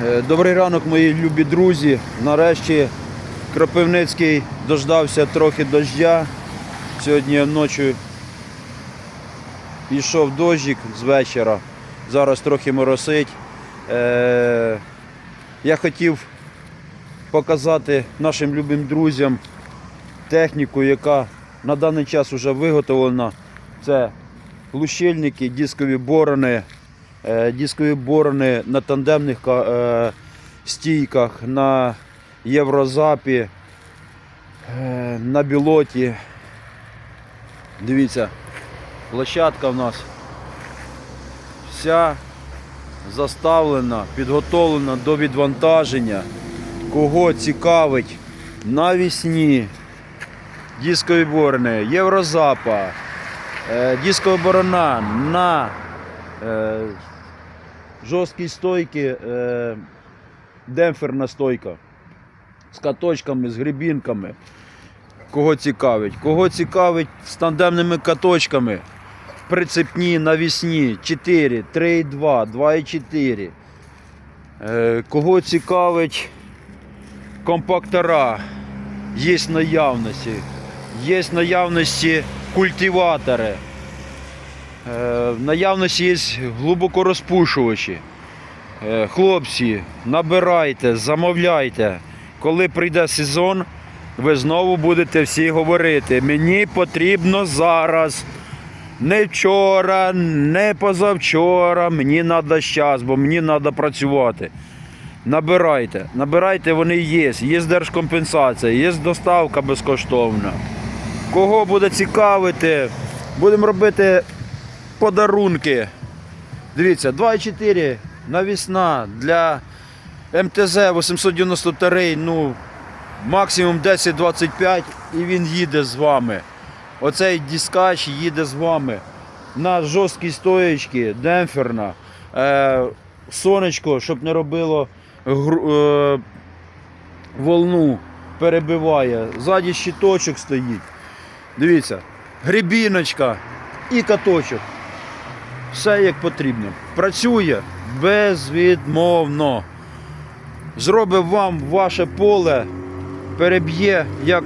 Е, Добрий ранок, мої любі друзі. Нарешті Кропивницький дождався трохи дождя. Сьогодні ночі пішов дощик з вечора. Зараз трохи моросить. Е, Я хотів показати нашим любим друзям техніку, яка на даний час вже виготовлена. Це глушильники, дискові борони, дискові борони на тандемних е, стійках, на єврозапі, е, на білоті. Дивіться, площадка в нас вся заставлена, підготовлена до відвантаження. Кого цікавить навісні, дискові борони, єврозапа, е, дискова борона на е, жорсткі стойки, е, демпферна стойка з каточками, з грибінками. Кого цікавить? Кого цікавить з тандемними каточками? Прицепні, навісні, 4, 3,2, 2,4. Е, Кого цікавить компактора? Є наявності. Є наявності культиватори. Е, В наявності є глибокорозпушувачі. Е, Хлопці, набирайте, замовляйте. Коли прийде сезон, ви знову будете всі говорити. Мені потрібно зараз. Не вчора, не позавчора, мені треба зараз, бо мені треба працювати. Набирайте, набирайте, вони є. Є держкомпенсація, є доставка безкоштовна. Кого буде цікавити, будемо робити подарунки. Дивіться, 2,4 навісна для МТЗ 893, ну, максимум 10-25 і він їде з вами. Оцей дискач їде з вами. На жорсткій стоєчці, демпферна, е, сонечко, щоб не робило е, волну, перебиває. Ззаді щиточок стоїть. Дивіться, грибіночка і каточок. Все як потрібно. Працює безвідмовно. Зробив вам ваше поле, переб'є як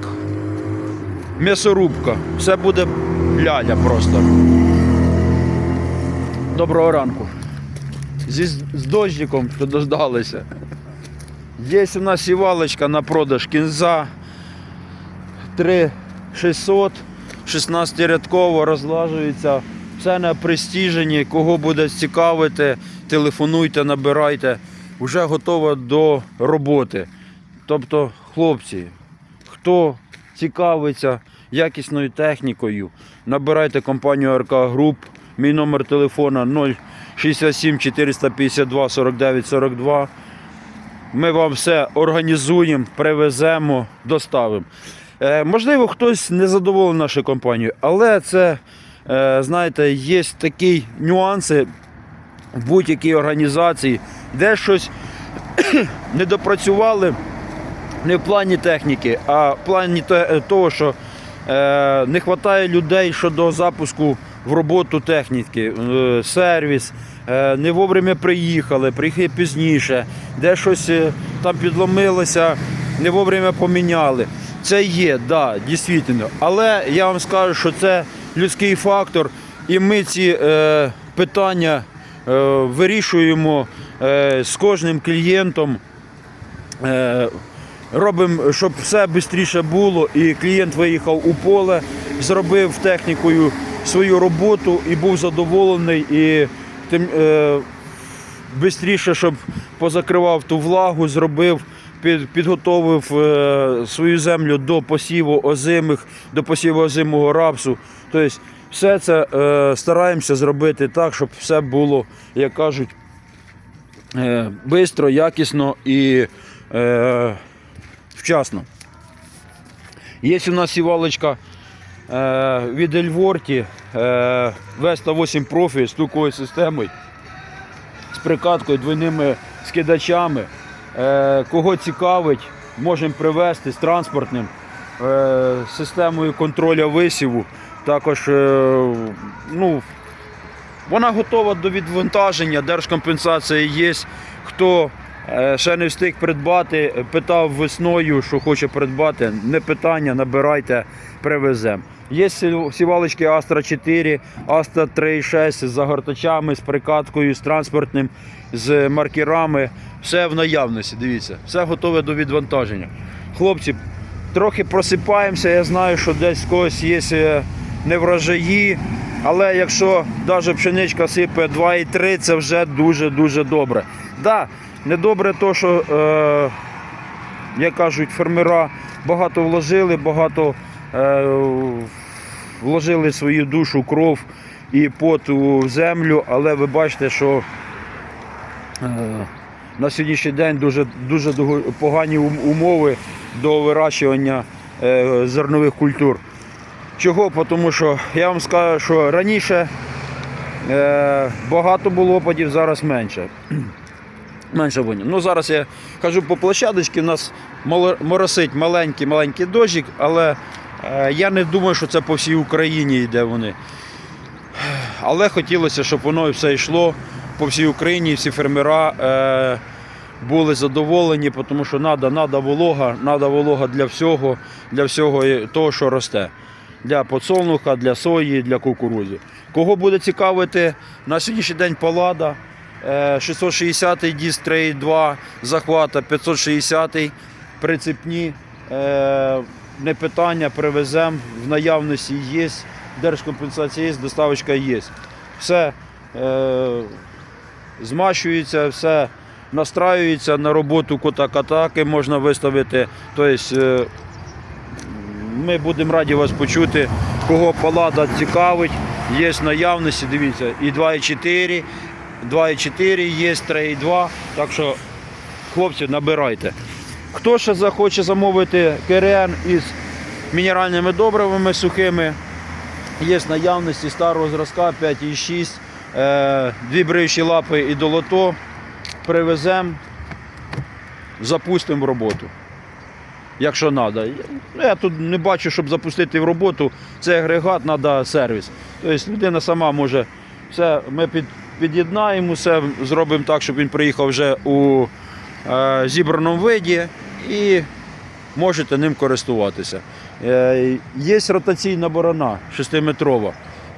м'ясорубка. Все буде ляля просто. Доброго ранку. Зі з дощиком, що дождалися. Є у нас сівалочка на продаж кінза 3600, 16 рядково розлажується. Все на престіженні. Кого буде цікавити, телефонуйте, набирайте. Вже готова до роботи. Тобто, хлопці, хто цікавиться якісною технікою, набирайте компанію РК Груп. Мій номер телефона 067 452 49 42. Ми вам все організуємо, привеземо, доставимо. Е, можливо, хтось не задоволений нашою компанією, але це, знаєте, є такі нюанси в будь-якій організації, де щось не допрацювали не в плані техніки, а в плані того, що е, не вистачає людей щодо запуску в роботу техніки, е, сервіс, е, не вовремя приїхали, приїхали пізніше, де щось е, там підломилося, не вовремя поміняли. Це є, да, дійсно. Але я вам скажу, що це людський фактор, і ми ці е, питання е, вирішуємо е, з кожним клієнтом. Е, Робимо, щоб все швидше було, і клієнт виїхав у поле, зробив технікою свою роботу і був задоволений, і тим е, швидше, щоб позакривав ту влагу, зробив, підготовив е, свою землю до посіву озимих, до посіву озимого рапсу. Тобто все це е, стараємося зробити так, щоб все було, як кажуть, е, швидко, якісно і е, вчасно. Є у нас сівалочка е, від Ельворті е, Vesta 8 Profi з стуковою системою, з прикаткою, двойними скидачами. Е, кого цікавить, можемо привезти з транспортним е, системою контролю висіву. Також е, ну, вона готова до відвантаження, держкомпенсація є. Хто Ще не встиг придбати. Питав весною, що хоче придбати. Не питання, набирайте, привеземо. Є сів- сівалочки Астра 4, Астра 3,6 з загортачами, з прикаткою, з транспортним, з маркерами. Все в наявності, дивіться, все готове до відвантаження. Хлопці, трохи просипаємося. Я знаю, що десь в когось є е, неврожаї, але якщо навіть пшеничка сипе 2,3, це вже дуже-дуже добре. Да, недобре то, що, е, як кажуть, фермера багато вложили, багато е, вложили свою душу, кров і пот у землю, але ви бачите, що е, на сьогоднішній день дуже, дуже погані умови до вирощування е, зернових культур. Чого? Тому що я вам скажу, що раніше е, багато було опадів, зараз менше. Менше воні. Ну зараз я кажу по площадочці, у нас моросить маленький маленький дощик, але е, я не думаю, що це по всій Україні йде вони. Але хотілося, щоб воно все йшло по всій Україні, всі фермера е, були задоволені, тому що треба, треба волога, треба волога для всього, для всього того, що росте. Для подсолнуха, для сої, для кукурудзи. Кого буде цікавити на сьогоднішній день палада, 660-й діс 3.2 захвата, 560-й прицепні. Е, Не питання, привеземо, в наявності є, держкомпенсація є, доставочка є. Все е, змащується, все настраюється на роботу кота катаки можна виставити. Тобто, е, ми будемо раді вас почути, кого палада цікавить. Є наявності, дивіться, і 2,4, 2,4 є, 3,2. Так що, хлопці, набирайте. Хто ще захоче замовити КРН із мінеральними добривами сухими, є наявності старого зразка 5,6, е, дві бривші лапи і долото. Привеземо, запустимо в роботу. Якщо треба. Я тут не бачу, щоб запустити в роботу цей агрегат, треба сервіс. Тобто людина сама може все, ми під, під'єднаємо, все зробимо так, щоб він приїхав вже у е, зібраному виді і можете ним користуватися. Е, є ротаційна борона 6-метрова.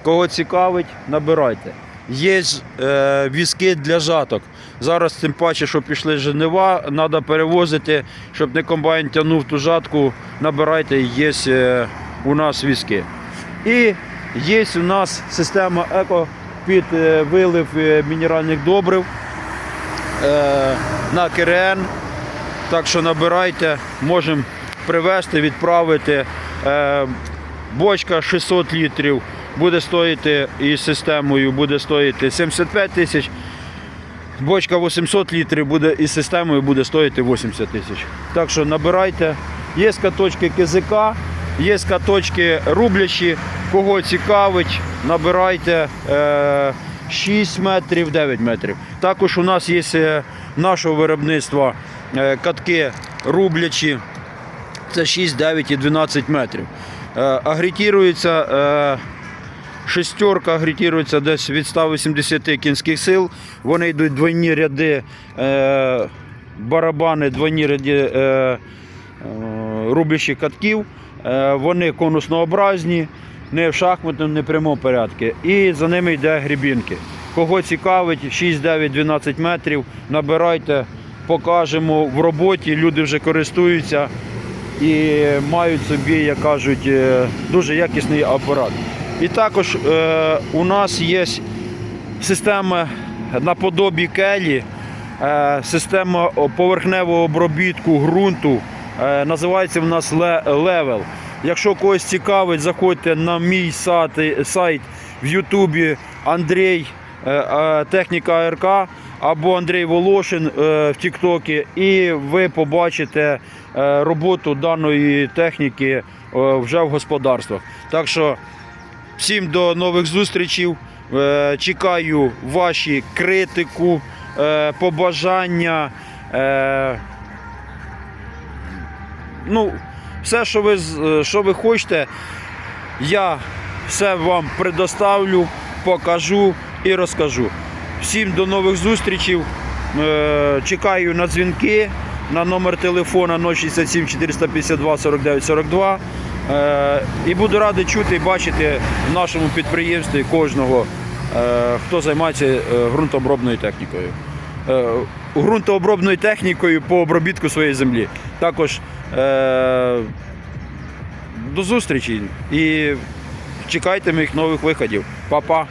Кого цікавить, набирайте. Є е, візки для жаток. Зараз тим паче, що пішли жнива, треба перевозити, щоб не комбайн тягнув ту жатку, набирайте, є е, у нас візки. І є у нас система еко під е, вилив е, мінеральних добрив е, на КРН. Так що набирайте, можемо привезти, відправити. Бочка 600 літрів буде стоїти із системою буде стоїти 75 тисяч. Бочка 800 літрів буде із системою буде стоїти 80 тисяч. Так що набирайте. Є каточки КЗК, є каточки рублячі. Кого цікавить, набирайте е, 6 метрів, 9 метрів. Також у нас є е, нашого виробництва е, катки рублячі. Це 6, 9 і 12 метрів. Е, агрітірується е, шестерка агрітірується десь від 180 кінських сил. Вони йдуть двойні ряди, е, барабани, двойні ряди е, е, катків. Е, вони конуснообразні, не в шахматному, не в прямому порядку. І за ними йде грібінки. Кого цікавить, 6, 9, 12 метрів, набирайте, покажемо в роботі. Люди вже користуються і мають собі, як кажуть, е, дуже якісний апарат. І також е, у нас є система наподобі келі, е, система поверхневого обробітку ґрунту. Е, називається в нас ле- левел. Якщо когось цікавить, заходьте на мій сайт, в Ютубі Андрій е, е, Техніка АРК або Андрій Волошин е, в Тіктокі, і ви побачите роботу даної техніки вже в господарствах. Так що всім до нових зустрічей. Чекаю ваші критику, побажання. Ну, все, що ви, е, що ви хочете, я все вам предоставлю, покажу і розкажу. Всім до нових зустрічей. Е, Чекаю на дзвінки на номер телефона 067 452 49 42. Е, І буду радий чути і бачити в нашому підприємстві кожного, е, хто займається ґрунтообробною технікою. Ґрунтообробною технікою по обробітку своєї землі. Також е, до зустрічі і чекайте моїх нових виходів. Па-па!